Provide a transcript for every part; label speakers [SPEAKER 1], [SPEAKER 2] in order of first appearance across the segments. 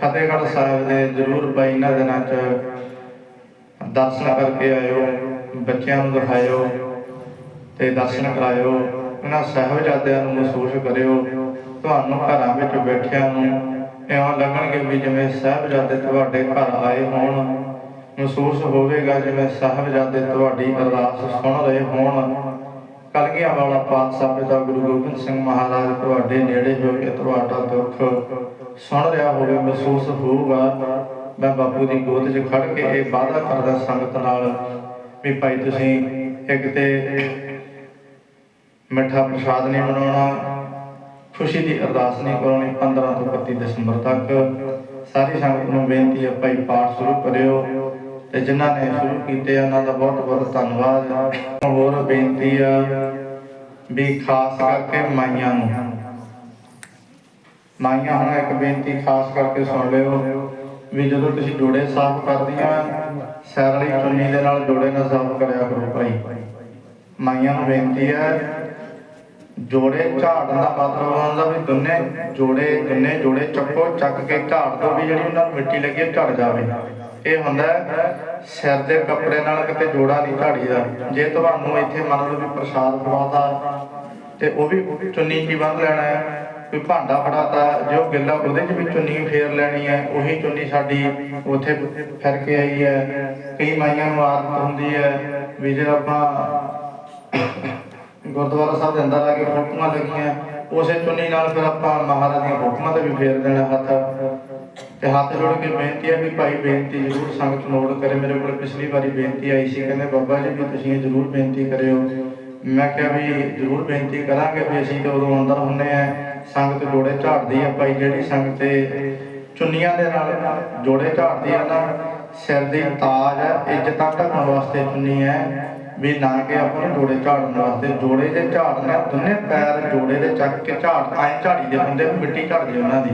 [SPEAKER 1] ਫਤਿਹਗੜ੍ਹ ਸਾਹਿਬ ਦੇ ਜ਼ਰੂਰ ਬਾਈ, ਇਹਨਾਂ ਦਿਨਾਂ 'ਚ ਦਰਸ਼ਨ ਕਰਕੇ ਆਇਓ, ਬੱਚਿਆਂ ਨੂੰ ਦਿਖਾਇਓ ਤੇ ਦਰਸ਼ਨ ਕਰਾਇਓ। ਉਹਨਾਂ ਸਾਹਿਬਜ਼ਾਦਿਆਂ ਨੂੰ ਮਹਿਸੂਸ ਕਰਿਓ। ਤੁਹਾਨੂੰ ਘਰਾਂ ਵਿੱਚ ਬੈਠਿਆਂ ਨੂੰ ਇਉਂ ਲੱਗਣਗੇ ਵੀ ਜਿਵੇਂ ਸਾਹਿਬਜ਼ਾਦੇ ਤੁਹਾਡੇ ਘਰ ਆਏ ਹੋਣ। ਮਹਿਸੂਸ ਹੋਵੇਗਾ ਜਿਵੇਂ ਸਾਹਿਬਜ਼ਾਦੇ ਤੁਹਾਡੀ ਅਰਦਾਸ ਸੁਣ ਰਹੇ ਹੋਣ। ਕਲਗੀਆਂ ਵਾਲਾ ਪਾਤਸ਼ਾਹ ਪਿਤਾ ਗੁਰੂ ਗੋਬਿੰਦ ਸਿੰਘ ਮਹਾਰਾਜ ਤੁਹਾਡੇ ਨੇੜੇ ਹੋ ਕੇ ਤੁਹਾਡਾ ਦੁੱਖ ਸੁਣ ਰਿਹਾ ਹੋਵੇ, ਮਹਿਸੂਸ ਹੋਊਗਾ ਮੈਂ ਬਾਪੂ ਦੀ ਗੋਦ 'ਚ ਖੜ ਕੇ ਇਹ ਵਾਅਦਾ ਕਰਦਾ ਸੰਗਤ ਨਾਲ ਵੀ ਭਾਈ ਤੁਸੀਂ ਇੱਕ ਤੇ ਮਿੱਠਾ ਪ੍ਰਸ਼ਾਦ ਨਹੀਂ ਬਣਾਉਣਾ, ਖੁਸ਼ੀ ਦੀ ਅਰਦਾਸ ਨਹੀਂ ਕਰਾਉਣੀ 15 ਤੋਂ 31 ਦਸੰਬਰ ਤੱਕ ਸਾਰੀ ਸੰਗਤ ਨੂੰ ਬੇਨਤੀ ਹੈ ਭਾਈ ਪਾਠ ਸ਼ੁਰੂ ਕਰਿਓ ਤੇ ਜਿਨ੍ਹਾਂ ਨੇ ਸ਼ੁਰੂ ਕੀਤੇ ਉਹਨਾਂ ਦਾ ਬਹੁਤ ਬਹੁਤ ਧੰਨਵਾਦ। ਹੋਰ ਬੇਨਤੀ ਆ ਵੀ ਖਾਸ ਕਰਕੇ ਮਾਈਆਂ ਨੂੰ ਮਾਈਆਂ ਹੁਣ ਇੱਕ ਬੇਨਤੀ ਖਾਸ ਕਰਕੇ ਸੁਣ ਲਿਓ ਵੀ ਜਦੋਂ ਤੁਸੀਂ ਜੋੜੇ ਸਾਫ਼ ਕਰਦੀਆਂ ਸੈਰ ਵਾਲੀ ਚੁੰਨੀ ਦੇ ਨਾਲ ਜੋੜੇ ਨਾਲ ਸਾਫ਼ ਕਰਿਆ ਕਰੋ ਭਾਈ। ਮਾਈਆਂ ਨੂੰ ਬੇਨਤੀ ਹੈ ਜੋੜੇ ਝਾੜਨ ਦਾ ਮਤਲਬ ਹੁੰਦਾ ਵੀ ਦੋਨੇ ਜੋੜੇ ਦੋਨੇ ਜੋੜੇ ਚੱਕੋ ਚੱਕ ਕੇ ਝਾੜ ਤੋਂ ਵੀ ਜਿਹੜੀ ਉਹਨਾਂ ਨੂੰ ਮਿੱਟੀ ਲੱਗੀ ਹੈ, ਝੜ ਜਾਵੇ। ਇਹ ਹੁੰਦਾ ਹੈ, ਸਿਰ ਦੇ ਕੱਪੜੇ ਨਾਲ ਕਿਤੇ ਜੋੜਾ ਨਹੀਂ ਝਾੜੀਦਾ। ਜੇ ਤੁਹਾਨੂੰ ਇੱਥੇ ਮੰਨ ਲਓ ਵੀ ਪ੍ਰਸ਼ਾਦ ਖਵਾਤਾ ਤੇ ਉਹ ਵੀ ਚੁੰਨੀ 'ਚ ਹੀ ਬੰਨ ਲੈਣਾ ਹੈ ਕੋਈ ਭਾਂਡਾ ਫੜਾਤਾ, ਜੋ ਗਿੱਲਾ ਉਹਦੇ 'ਚ ਵੀ ਚੁੰਨੀ ਫੇਰ ਲੈਣੀ ਹੈ, ਉਹੀ ਚੁੰਨੀ ਸਾਡੀ ਉੱਥੇ ਫਿਰ ਕੇ ਆਈ ਹੈ। ਕਈ ਮਾਈਆਂ ਨੂੰ ਆਦਤ ਹੁੰਦੀ ਹੈ ਵੀ ਜੇ ਆਪਾਂ ਗੁਰਦੁਆਰਾ ਸਾਹਿਬ ਦੇ ਅੰਦਰ ਆ ਕੇ ਫੋਟੋਆਂ ਲੱਗੀਆਂ, ਉਸੇ ਚੁੰਨੀ ਨਾਲ ਫਿਰ ਆਪਾਂ ਮਹਾਰਾਜ ਦੀਆਂ ਫੋਟੋਆਂ ਤੇ ਵੀ ਫੇਰ ਦੇਣਾ ਹੱਥ। ਤੇ ਹੱਥ ਜੋੜ ਕੇ ਬੇਨਤੀ ਹੈ ਵੀ ਭਾਈ, ਬੇਨਤੀ ਜ਼ਰੂਰ ਸੰਗਤ ਨੋਟ ਕਰੇ। ਮੇਰੇ ਕੋਲ ਪਿਛਲੀ ਵਾਰੀ ਬੇਨਤੀ ਆਈ ਸੀ, ਕਹਿੰਦੇ, ਬਾਬਾ ਜੀ, ਵੀ ਤੁਸੀਂ ਜ਼ਰੂਰ ਬੇਨਤੀ ਕਰਿਓ ਮੈਂ ਕਿਹਾ ਵੀ ਜ਼ਰੂਰ ਬੇਨਤੀ ਕਰਾਂਗੇ ਵੀ ਅਸੀਂ ਤੇ ਉਦੋਂ ਅੰਦਰ ਹੁੰਨੇ ਆ, ਸੰਗਤ ਜੋੜੇ ਝਾੜਦੀ ਆ ਭਾਈ, ਜਿਹੜੀ ਸੰਗਤ ਤੇ ਚੁੰਨੀਆਂ ਦੇ ਨਾਲ ਜੋੜੇ ਝਾੜਦੀ ਆ ਨਾ, ਸਿਰ ਦੀ ਤਾਜ ਇੱਜ਼ਤਾਂ ਢਕਣ ਵਾਸਤੇ ਚੁੰਨੀ ਹੈ ਵੀ ਨਾ ਕਿ ਆਪਾਂ ਨੂੰ ਜੋੜੇ ਝਾੜਨ ਵਾਸਤੇ। ਜੋੜੇ ਦੇ ਝਾੜਨੇ, ਦੋਨੇ ਪੈਰ ਜੋੜੇ ਦੇ ਚੱਕ ਕੇ ਝਾੜ, ਐ ਝਾੜੀ ਦੇ ਹੁੰਦੇ, ਮਿੱਟੀ ਝੜਦੀ ਉਹਨਾਂ ਦੀ।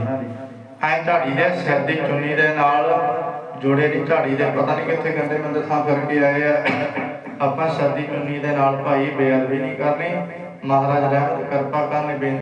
[SPEAKER 1] ਐ ਝਾੜੀ ਦੇ, ਸਿਰ ਦੀ ਚੁੰਨੀ ਦੇ ਨਾਲ ਜੋੜੇ ਦੀ ਝਾੜੀ ਦੇ, ਪਤਾ ਨਹੀਂ ਕਿੱਥੇ ਗੰਦੇ ਮੰਦੇ ਥਾਂ ਕਰਕੇ ਕੇ ਆਏ ਆ। ਆਪਾਂ ਸ਼ਾਦੀ ਚੁੰਨੀ ਦੇ ਨਾਲ ਭਾਈ ਬੇਅਦਬੀ ਨਹੀਂ ਕਰਨੀ। ਮਹਾਰਾਜ ਰਹਿਮਤ ਕਿਰਪਾ ਕਰਨੀ ਬੇਨਤੀ